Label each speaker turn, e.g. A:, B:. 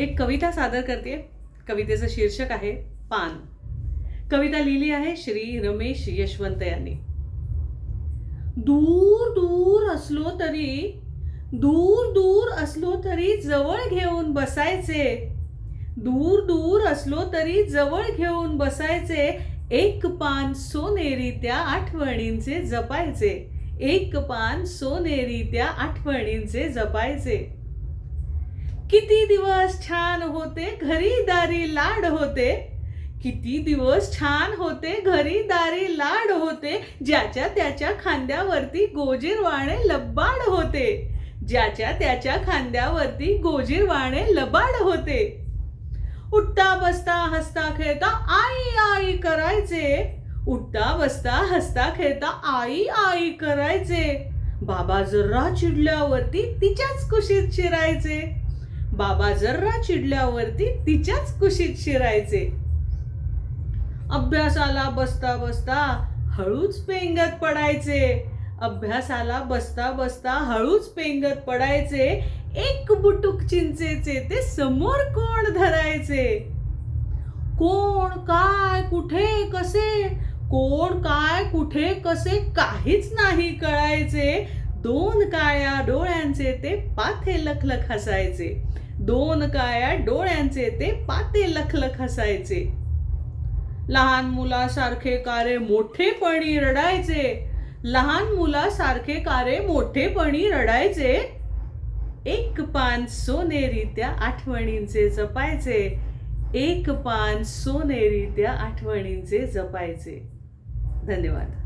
A: एक कविता सादर करते. कवितेचं शीर्षक आहे पान. कविता लिहिली आहे श्री रमेश यशवंत यांनी. दूर दूर असलो तरी दूर दूर असलो तरी जवळ घेऊन बसायचे. दूर दूर असलो तरी जवळ घेऊन बसायचे. एक पान सोनेरी त्या आठवणींचे जपायचे. एक पान सोनेरी त्या आठवणींचे जपायचे. किती दिवस छान होते घरी दारी लाड होते. किती दिवस छान होते घरी दारी लाड होते. ज्याच्या त्याच्या खांद्यावरती गोजीरवाणे लबाड होते. ज्याच्या त्याच्या खांद्यावरती गोजीरवाणे लबाड होते. उठता बसता हसता खेळता आई आई करायचे. उठता बसता हसता खेळता आई आई करायचे. बाबा जर्रा चिडल्यावरती तिच्याच कुशीत शिरायचे बाबा जर्रा चिडल्यावरती तिच्याच कुशीत शिरायचे. अभ्यासाला बसता बसता हळूच पेंगत पडायचे. अभ्यासाला बसता बसता हळूच पेंगत पडायचे. एक बुटुक चिंचेचे ते समोर कोण धरायचे? कोण काय कुठे कसे? कोण काय कुठे कसे काहीच नाही कळायचे. दोन काळ्या डोळ्यांचे ते पाथे लखलख हसायचे. दोन काळ्या डोळ्यांचे ते पाते लखलख हसायचे. लहान मुलासारखे कारे मोठेपणी रडायचे. लहान मुलासारखे कारे मोठेपणी रडायचे. एक पान सोनेरी त्या आठवणींचे जपायचे. एक पान सोनेरी त्या आठवणींचे जपायचे. धन्यवाद.